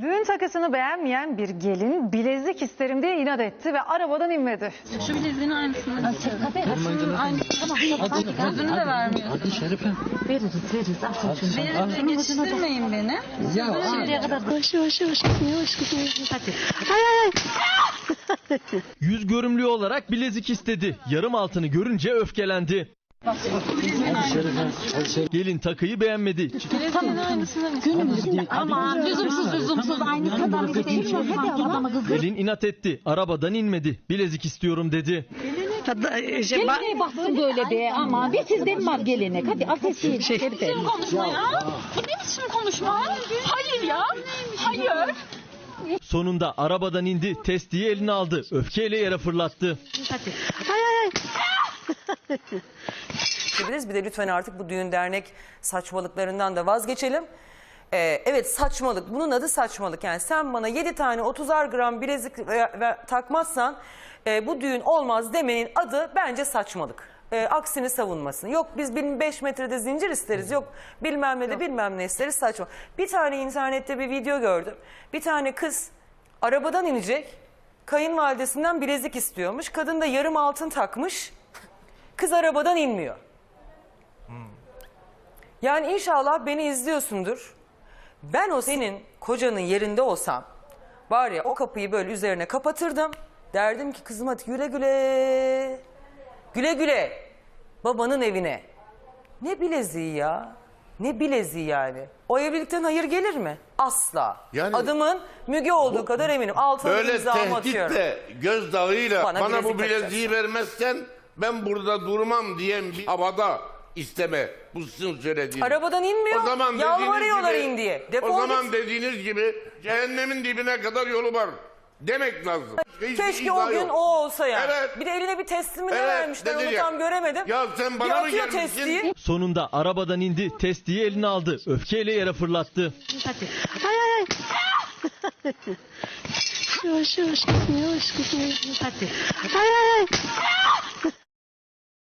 Düğün takısını beğenmeyen bir gelin bilezik isterim diye inat etti ve arabadan inmedi. Şu bileziğin aynısını. Şunun aynısını. Gözünü de vermiyor. Hadi Şerife. Veririz veririz. Çocuğum. Beni geçiştirmeyin beni. Ya Şimdiye kadar yavaş yavaş yavaş yavaş kızım. Hadi. Ay ay ay. Yüz görümlü olarak bilezik istedi. Yarım altını görünce öfkelendi. Gelin takıyı beğenmedi. Bileziğin aynısını. Aman lüzumsuz lüzumsuz aynı kadar kız. Gelin inat etti. Arabadan inmedi. Bilezik istiyorum dedi. Geline baksın böyle be ama bir sizden var gelenek. Hadi ateşi. Şerife. Konuşma ya. Bu ne biçim konuşma? Hayır ya. Hayır. Sonunda arabadan indi. Testiyi eline aldı. Öfkeyle yere fırlattı. Hadi. Ay ay ay. Bir de lütfen artık bu düğün dernek saçmalıklarından da vazgeçelim. Ee, evet saçmalık. Bunun adı saçmalık. Yani sen bana 7 tane 30'ar gram bilezik ve, ve takmazsan e, bu düğün olmaz demenin adı bence saçmalık. Ee, aksini savunmasın. Yok biz 5 metrede zincir isteriz. Yok bilmem ne de bilmem ne isteriz saçma. Bir tane internette bir video gördüm. Bir tane kız arabadan inecek. Kayınvalidesinden bilezik istiyormuş. Kadın da yarım altın takmış. Kız arabadan inmiyor. Yani inşallah beni izliyorsundur. Ben o senin kocanın yerinde olsam var ya o kapıyı böyle üzerine kapatırdım. Derdim ki kızım hadi güle güle. Güle güle. Babanın evine. Ne bileziği ya. Ne bileziği yani. O evlilikten hayır gelir mi? Asla. Yani- Adımın Müge olduğu kadar eminim. Altına Böyle imzamı atıyorum. tehditle, gözdağıyla Bana bana, bilezik bu bileziği takacaksın. vermezsen ben burada durmam diyen bir havada isteme. Bu sizin söylediğiniz. Arabadan inmiyor. O zaman Yalvarıyorlar in diye. Defol o zaman git. dediğiniz gibi cehennemin dibine kadar yolu var. Demek lazım. Hiçbir Keşke o gün yok. o olsa yani. Evet. Bir de eline bir teslimi ne Evet, vermişler onu ya. tam göremedim. Ya sen bir bana mı gelmişsin? testiyi. Sonunda arabadan indi. Testiyi eline aldı. Öfkeyle yere fırlattı. Hadi. Ay ay ay. Yavaş yavaş kızım yavaş. Hadi. Ay ay ay.